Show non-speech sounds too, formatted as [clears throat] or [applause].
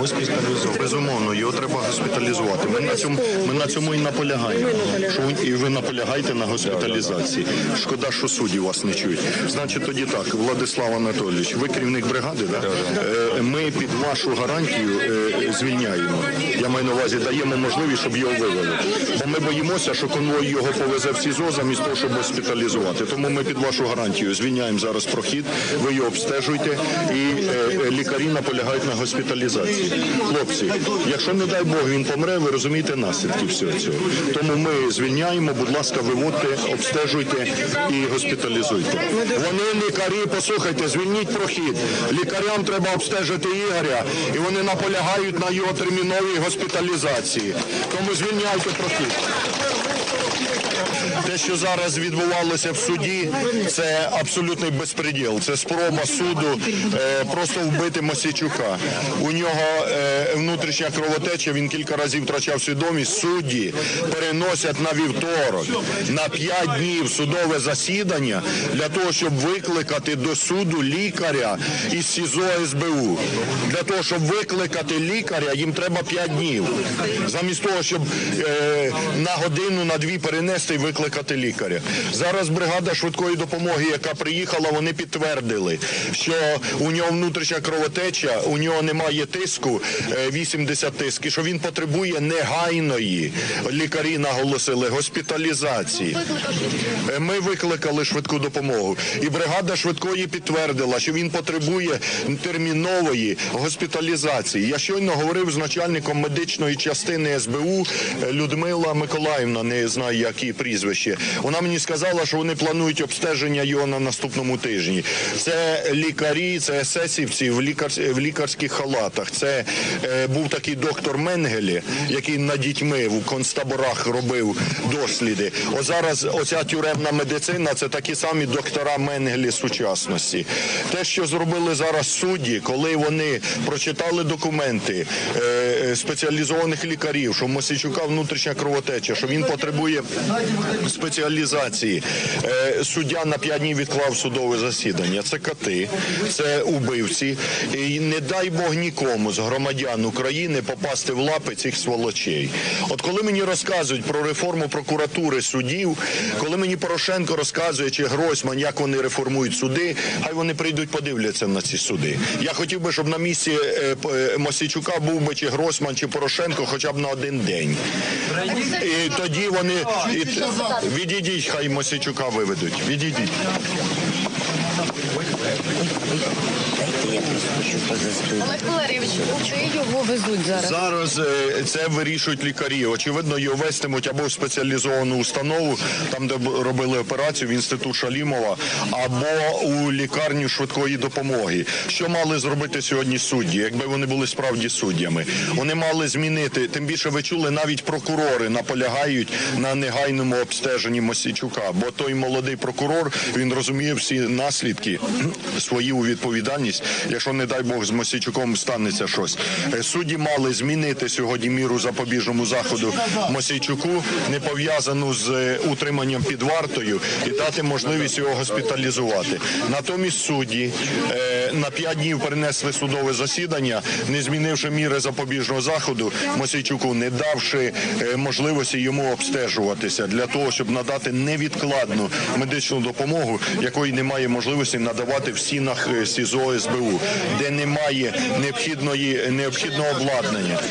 Госпіталізувати. Безумовно, його треба госпіталізувати. Ми на цьому, ми на цьому і наполягаємо. Що і ви наполягаєте на госпіталізації. Шкода, що судді вас не чують. Значить, тоді так, Владислав Анатолійович, ви керівник бригади, да? Е, Ми під вашу гарантію е, звільняємо. Я маю на увазі, даємо можливість, щоб його вивели. Бо ми боїмося, що конвой його повезе в СІЗО замість того, щоб госпіталізувати. Тому ми під вашу гарантію звільняємо зараз прохід, ви його обстежуєте, і е, лікарі наполягають на госпіталізації. Хлопці, якщо не дай Бог він помре, ви розумієте наслідки всього цього. Тому ми звільняємо, будь ласка, виводьте, обстежуйте і госпіталізуйте. Вони лікарі, послухайте, звільніть прохід. Лікарям треба обстежити Ігоря, і вони наполягають на його терміновій госпіталізації. Тому звільняйте прохід. Те, що зараз відбувалося в суді, це абсолютний безпреділ. Це спроба суду е, просто вбити Мосійчука. У нього е, внутрішня кровотеча, він кілька разів втрачав свідомість. Судді переносять на вівторок, на 5 днів судове засідання для того, щоб викликати до суду лікаря із СІЗО СБУ. Для того, щоб викликати лікаря, їм треба 5 днів. Замість того, щоб е, на годину, на дві перенести і викликати лікаря. Зараз бригада швидкої допомоги, яка приїхала, вони підтвердили, що у нього внутрішня кровотеча, у нього немає тиску, е, 80 тиск, і що він потребує негайної, лікарі наголосили, госпіталізації. Е, Ми викликали швидку допомогу. І бригада швидкої підтвердила, що він потребує термінової госпіталізації. Я щойно говорив з начальником медичної частини СБУ е, Людмила Миколаївна, не знаю, як її прізвище. Вона мені сказала, що вони планують обстеження його на наступному тижні. Це лікарі, це есесівці в лікарських халатах. Це е, був такий доктор Менгелі, який над дітьми в концтаборах робив досліди. О зараз оця тюремна медицина це такі самі доктора Менгелі сучасності. Те, що зробили зараз судді, коли вони прочитали документи е, е, спеціалізованих лікарів, що в Мосійчука внутрішня кровотеча, що він потребує спеціалізації. Е, Суддя на 5 днів відклав судове засідання. Це коти, це убивці. І не дай Бог нікому з громадян України попасти в лапи цих сволочей. От коли мені розказують про реформу прокуратури судів, коли мені Порошенко розказує, чи Гройсман, як вони реформують суди, хай вони прийдуть подивляться на ці суди. Я хотів би, щоб на місці е, е, Мосійчука був би чи Гройсман, чи Порошенко хоча б на один день. І тоді вони і, відійдіть, хай Мосійчука виведуть. Відійдіть. Олег Валерійович, куди його везуть зараз? Зараз е, це вирішують лікарі. Очевидно, його вестимуть або в спеціалізовану установу, там де робили операцію в інститут Шалімова, або у лікарню швидкої допомоги. Що мали зробити сьогодні судді, якби вони були справді суддями? Вони мали змінити. Тим більше ви чули, навіть прокурори наполягають на негайному обстеженні Мосійчука, бо той молодий прокурор він розуміє всі наслідки [clears throat] свої у відповідальність, якщо не дай Бог з Мосійчуком станеться щось. Судді мали змінити сьогодні міру запобіжному заходу Мосійчуку, не пов'язану з е, утриманням під вартою, і дати можливість його госпіталізувати. Натомість судді е, на 5 днів перенесли судове засідання, не змінивши міри запобіжного заходу Мосійчуку, не давши е, можливості йому обстежуватися для того, щоб надати невідкладну медичну допомогу, якої немає можливості надавати в стінах СІЗО СБУ, де немає необхідної необхідного обладнання.